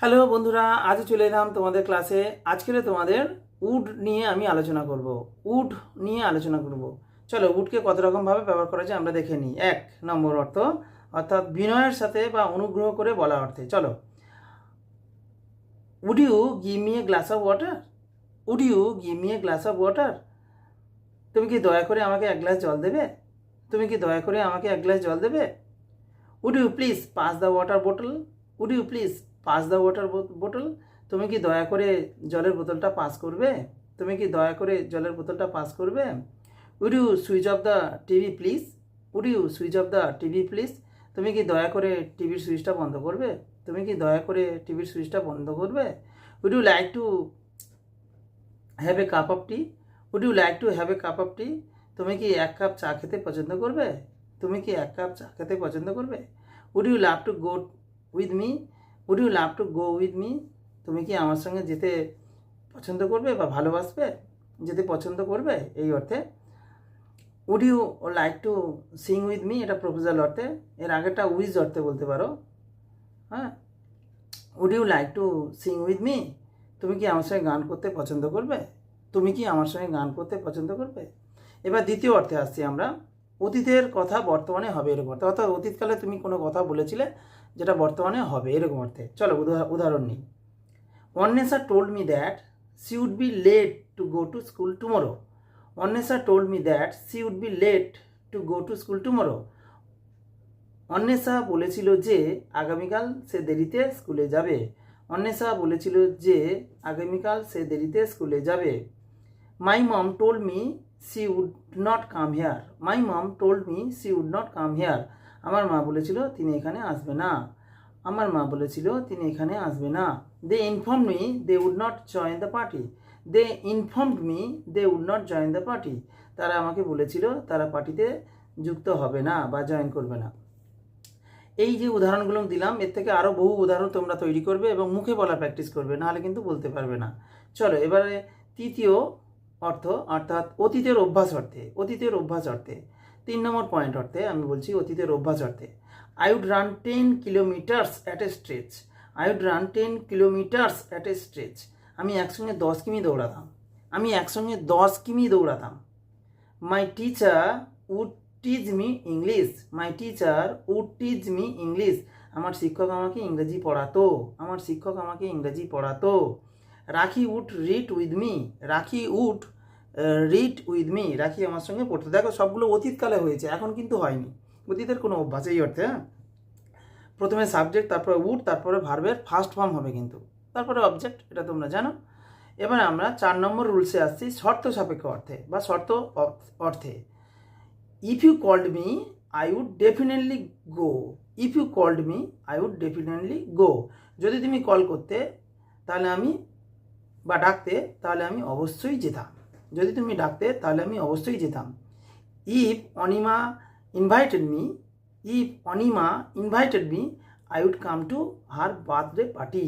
Hello বন্ধুরা আজ চলে এলাম তোমাদের ক্লাসে। আজকের তোমাদের উড নিয়ে আমি আলোচনা করব। উড নিয়ে আলোচনা করব। চলো, উডকে কত রকমভাবে ব্যবহার করা যায় আমরা দেখে নিই। এক নম্বর অর্থ, অর্থাৎ বিনয়ের সাথে বা অনুগ্রহ করে বলা অর্থে। চলো would you give me a glass of water would you give me a glass of water তুমি কি দয়া করে আমাকে এক গ্লাস জল দেবে? তুমি কি দয়া করে আমাকে এক গ্লাস জল দেবে? Would you please pass the water bottle would you please pass the water bottle তুমি কি দয়া করে জলের বোতলটা পাস করবে? তুমি কি দয়া করে জলের বোতলটা পাস করবে? Would you switch off the TV please would you switch off the TV please তুমি কি দয়া করে টিভির সুইচটা বন্ধ করবে? তুমি কি দয়া করে টিভির সুইচটা বন্ধ করবে? Would you like to have a cup of tea would you like to have a cup of tea তুমি কি এক কাপ চা খেতে পছন্দ করবে? তুমি কি এক কাপ চা খেতে পছন্দ করবে? Would you love to go with me would you love to go with me তুমি কি আমার সঙ্গে যেতে পছন্দ করবে বা ভালোবাসবে? যেতে পছন্দ করবে? এই অর্থে would you like to sing with me এটা প্রপোজাল অর্থে, এর আগেরটা উইজ অর্থে বলতে পারো। হ্যাঁ? Would you like to sing with me তুমি কি আমার সঙ্গে গান করতে পছন্দ করবে? তুমি কি আমার সঙ্গে গান করতে পছন্দ করবে? এবার দ্বিতীয় অর্থে আসছি আমরা। অতীতের কথা বর্তমানে হবে, এরকম অর্থে। অর্থাৎ অতীতকালে তুমি কোনো কথা বলেছিলে যেটা বর্তমানে হবে, এরকম অর্থে। চলো উদাহরণ নিই। Anwesha told me that she would be late to go to school tomorrow Anwesha told me that she would be late to go to school tomorrow Anwesha বলেছিল যে আগামীকাল সে দেরিতে স্কুলে যাবে। অন্বেষা বলেছিল যে আগামীকাল সে দেরিতে স্কুলে যাবে। My mom told me she would not come here my mom told me she would not come here আমার মা বলেছিল, তিনি এখানে আসবে না। আমার মা বলেছিল, তিনি এখানে আসবে না। They inform me they would not join the party they informed me they would not join the party তারা আমাকে বলেছিল, তারা পার্টিতে যুক্ত হবে না বা জয়েন করবে না। এই যে উদাহরণগুলো দিলাম, এর থেকে আরও বহু উদাহরণ তোমরা তৈরি করবে এবং মুখে বলা প্র্যাকটিস করবে, নাহলে কিন্তু বলতে পারবে না। চলো, এবারে তৃতীয় অর্থ, অর্থাৎ অতীতের অভ্যাস অর্থে, অতীতের অভ্যাস অর্থে। তিন নম্বর পয়েন্ট অর্থে আমি বলছি অতীতের অভ্যাস অর্থে। I would run ten kilometres at a stretch I would run ten kilometres at a stretch আমি একসঙ্গে দশ কিমি দৌড়াতাম। আমি একসঙ্গে দশ কিমি দৌড়াতাম। My teacher would teach me English my teacher would teach me English আমার শিক্ষক আমাকে ইংরেজি পড়াতো। আমার শিক্ষক আমাকে ইংরেজি পড়াতো। Rakhi would read with me. Rakhi would read with me. Rakhi আমার সঙ্গে পড়তো। দেখো, সবগুলো অতীতকালে হয়েছে, এখন কিন্তু হয়নি। অতীতের কোনো অভ্যাস, এই অর্থে হ্যাঁ? প্রথমে সাবজেক্ট তারপরে উড তারপরে ভার্বের ফার্স্ট ফর্ম হবে কিন্তু। তারপরে অবজেক্ট এটা তোমরা জানো। এবার আমরা চার নম্বর রুলসে আসছি, শর্ত সাপেক্ষ অর্থে, বা শর্ত অর্থে। If you called me I would definitely go if you called me I would definitely go যদি তুমি কল করতে, তাহলে আমি বা ডাকতে তাহলে আমি অবশ্যই যেতাম। যদি তুমি ডাকতে তাহলে আমি অবশ্যই যেতাম। If Anima invited me if Anima invited me I would come to her birthday party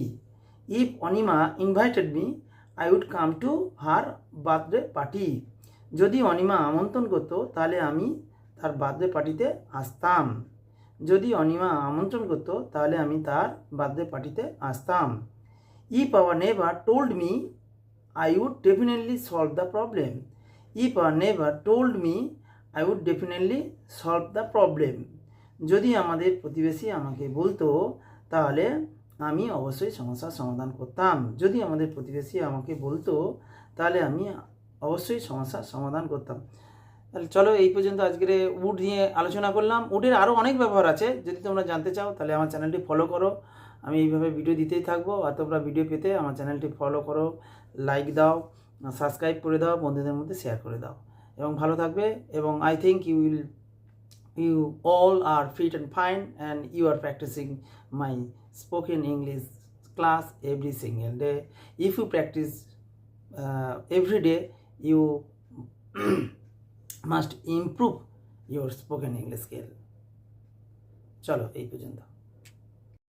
if Anima invited me I would come to her birthday party যদি অনিমা আমন্ত্রণ করতো, তাহলে আমি তার বার্থডে পার্টিতে আসতাম। যদি অনিমা আমন্ত্রণ করতো, তাহলে আমি তার বার্থডে পার্টিতে আসতাম। Never told me I would definitely solve the problem if our never told me I would definitely solve the problem যদি আমাদের প্রতিবেশী আমাকে বলতো, তাহলে আমি অবশ্যই সমস্যার সমাধান করতাম। যদি আমাদের প্রতিবেশী আমাকে বলতো, তাহলে আমি অবশ্যই সমস্যার সমাধান করতাম। তাহলে চলো এই পর্যন্ত আজকের উড নিয়ে আলোচনা করলাম। উডের আরও অনেক ব্যবহার আছে। যদি তোমরা জানতে চাও, তাহলে আমার চ্যানেলটি ফলো করো। আমি এইভাবে ভিডিও দিতেই থাকব আর তোমরা ভিডিও পেতে আমার চ্যানেলটি ফলো করো লাইক দাও সাবস্ক্রাইব করে দাও, বন্ধুদের মধ্যে শেয়ার করে দাও। এবং ভালো থাকবে এবং I think you will you all are fit and fine and you are practising my spoken English class every single day if you practise every day you must improve your spoken English skill. চলো, এই পর্যন্ত।